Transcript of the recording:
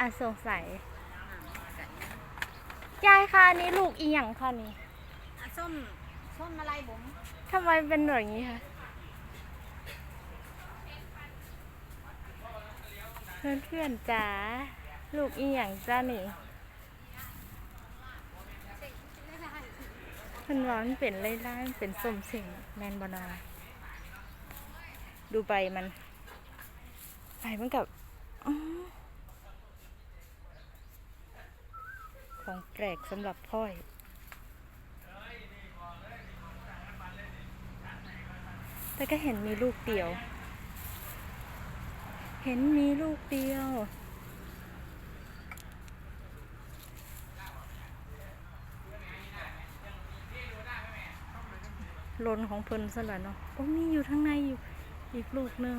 อะสงสัยยายคะอันนี้ลูกอีหยังคะนี่อะส้มส้มอะไรบุ๋มทำไมเป็นแบบนี้คะเพื่อนเพื่อนๆจ๋าลูกอีหยังจ้านี่เพิ่นว่ามันเป็นไล่ๆมันเป็นส้มเสียงแมนบนาดูใบมันใบมันกับอื้อ ของแปลกสำหรับพ่อยแต่ก็เห็นมีลูกเดียว เห็นมีลูกเดียวลนของเพิ่นซะแล้วเนาะโอ้มีอยู่ข้งในอยู่อีกลูกหนึ่ง